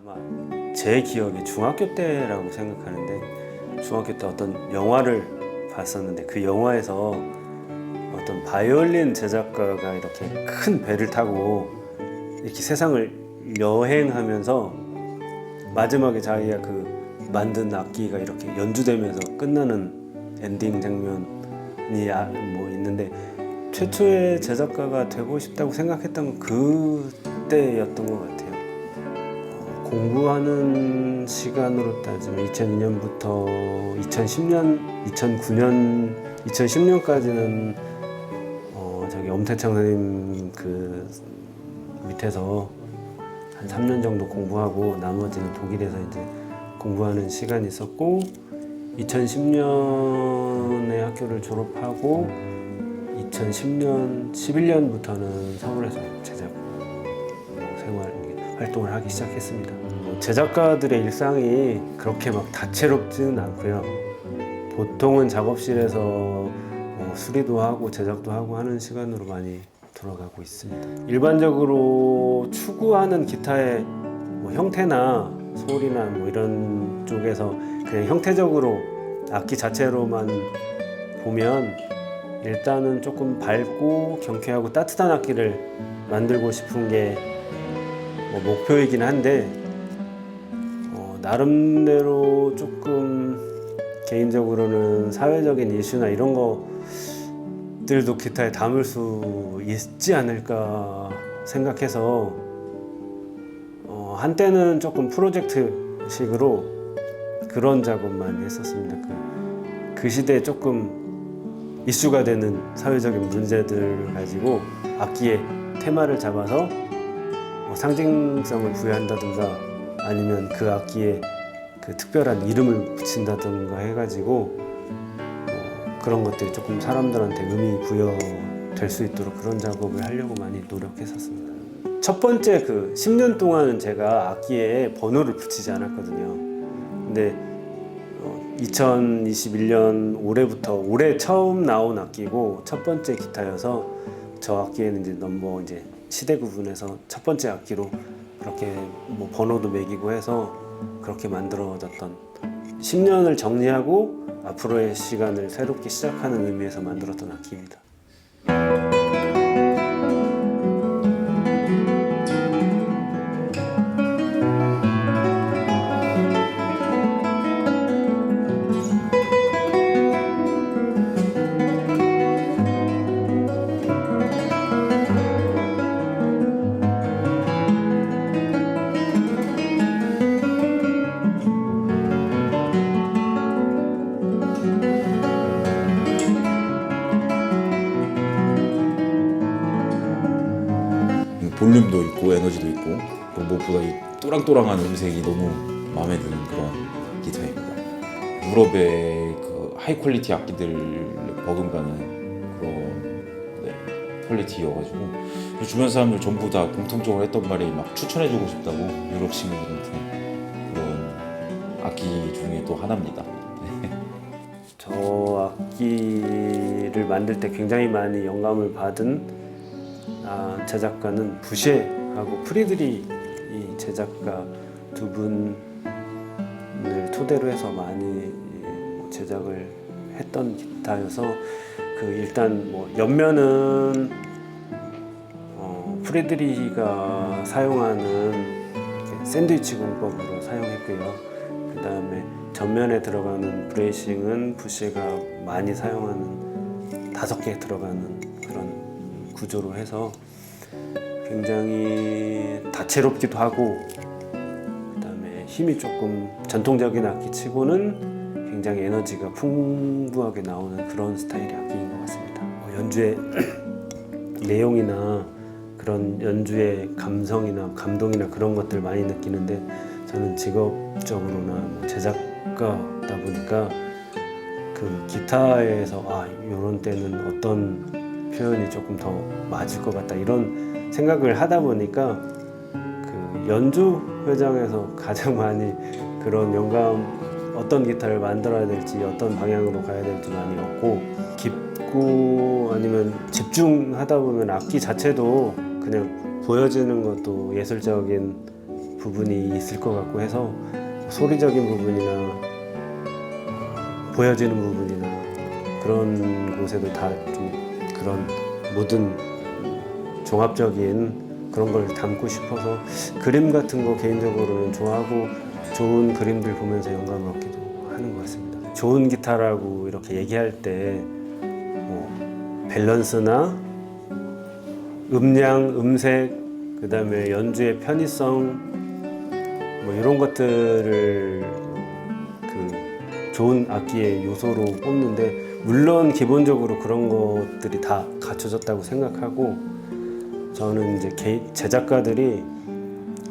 아마 제 기억에 중학교 때라고 생각하는데 중학교 때 어떤 영화를 봤었는데 그 영화에서 어떤 바이올린 제작가가 이렇게 큰 배를 타고 이렇게 세상을 여행하면서 마지막에 자기가 그 만든 악기가 이렇게 연주되면서 끝나는 엔딩 장면이 아- 뭐 있는데 최초의 제작가가 되고 싶다고 생각했던 건 그때였던 것 같아요. 어, 공부하는 시간으로 따지면 2002년부터 2010년, 2009년, 2010년까지는 어, 저기 엄태창 선생님 그 밑에서 한 3년 정도 공부하고 나머지는 독일에서 이제 공부하는 시간이 있었고 2010년에 학교를 졸업하고 2010년 11년부터는 서울에서 제작 뭐 생활 활동을 하기 시작했습니다. 뭐 제작가들의 일상이 그렇게 막 다채롭지는 않고요. 보통은 작업실에서 뭐 수리도 하고 제작도 하고 하는 시간으로 많이 돌아가고 있습니다. 일반적으로 추구하는 기타의 뭐 형태나 소리나 뭐 이런 쪽에서 그냥 형태적으로 악기 자체로만 보면 일단은 조금 밝고 경쾌하고 따뜻한 악기를 만들고 싶은 게 뭐 목표이긴 한데 어, 나름대로 조금 개인적으로는 사회적인 이슈나 이런 것들도 기타에 담을 수 있지 않을까 생각해서 어, 한때는 조금 프로젝트식으로 그런 작업만 했었습니다. 그, 그 시대에 조금 이슈가 되는 사회적인 문제들을 가지고 악기의 테마를 잡아서 뭐 상징성을 부여한다든가 아니면 그 악기에 그 특별한 이름을 붙인다든가 해가지고 뭐 그런 것들이 조금 사람들한테 의미 부여될 수 있도록 그런 작업을 하려고 많이 노력했었습니다. 첫 번째 그 10년 동안은 제가 악기에 번호를 붙이지 않았거든요. 근데 2021년 올해부터 올해 처음 나온 악기고 첫 번째 기타여서 저 악기에는 이제 넘버 이제 시대 구분해서 첫 번째 악기로 그렇게 뭐 번호도 매기고 해서 그렇게 만들어졌던 10년을 정리하고 앞으로의 시간을 새롭게 시작하는 의미에서 만들었던 악기입니다. 있고 에너지도 있고 그리고 무엇보다 이 또랑또랑한 음색이 너무 마음에 드는 그런 기타입니다. 유럽의 그 하이 퀄리티 악기들 버금가는 그런 네, 퀄리티여가지고 주변 사람들 전부 다 공통적으로 했던 말이 막 추천해주고 싶다고 유럽 친구들한테 그런 악기 중에 또 하나입니다. 저 악기를 만들 때 굉장히 많이 영감을 받은 아, 제작가는 부셰 하고 프리드리 이 제작가 두 분을 토대로 해서 많이 뭐 제작을 했던 기타여서 그 일단 뭐 옆면은 어, 프리드리히가 사용하는 샌드위치 공법으로 사용했고요. 그 다음에 전면에 들어가는 브레이싱은 부시가 많이 사용하는 다섯 개 들어가는 그런 구조로 해서 굉장히 다채롭기도 하고 그다음에 힘이 조금 전통적인 악기 치고는 굉장히 에너지가 풍부하게 나오는 그런 스타일의 악기인 것 같습니다. 뭐 연주의 내용이나 그런 연주의 감성이나 감동이나 그런 것들 많이 느끼는데 저는 직업적으로나 뭐 제작가다 보니까 그 기타에서 아 이런 때는 어떤 표현이 조금 더 맞을 것 같다. 이런 생각을 하다 보니까 그 연주 회장에서 가장 많이 그런 영감 어떤 기타를 만들어야 될지 어떤 방향으로 가야 될지 많이 얻고 깊고 아니면 집중하다 보면 악기 자체도 그냥 보여지는 것도 예술적인 부분이 있을 것 같고 해서 소리적인 부분이나 보여지는 부분이나 그런 곳에도 다 좀 그런 모든 종합적인 그런 걸 담고 싶어서 그림 같은 거 개인적으로는 좋아하고 좋은 그림들 보면서 영감을 얻기도 하는 것 같습니다. 좋은 기타라고 이렇게 얘기할 때 뭐 밸런스나 음량, 음색, 그 다음에 연주의 편의성 뭐 이런 것들을 그 좋은 악기의 요소로 꼽는데 물론 기본적으로 그런 것들이 다 갖춰졌다고 생각하고 저는 이제 개- 제작가들이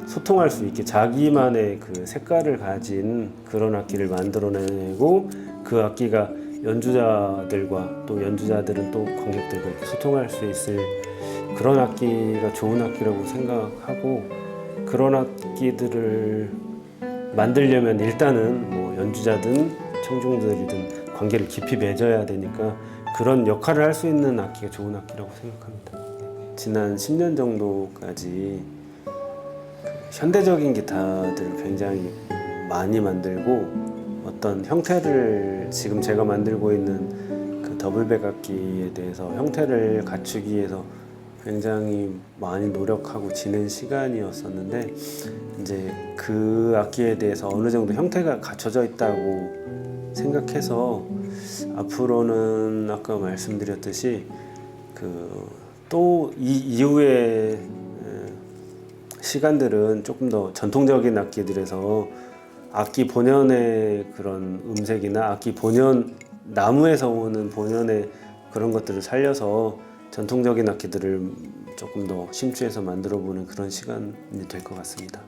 소통할 수 있게 자기만의 그 색깔을 가진 그런 악기를 만들어내고 그 악기가 연주자들과 또 연주자들은 또 관객들과 소통할 수 있을 그런 악기가 좋은 악기라고 생각하고 그런 악기들을 만들려면 일단은 뭐 연주자든 청중들이든 관계를 깊이 맺어야 되니까 그런 역할을 할 수 있는 악기가 좋은 악기라고 생각합니다. 지난 10년 정도까지 그 현대적인 기타들을 굉장히 많이 만들고 어떤 형태를 지금 제가 만들고 있는 그 더블백 악기에 대해서 형태를 갖추기 위해서 굉장히 많이 노력하고 지낸 시간이었었는데 이제 그 악기에 대해서 어느 정도 형태가 갖춰져 있다고 생각해서 앞으로는 아까 말씀드렸듯이 그 또 이 이후에 에, 시간들은 조금 더 전통적인 악기들에서 악기 본연의 그런 음색이나 악기 본연 나무에서 오는 본연의 그런 것들을 살려서 전통적인 악기들을 조금 더 심취해서 만들어 보는 그런 시간이 될 것 같습니다.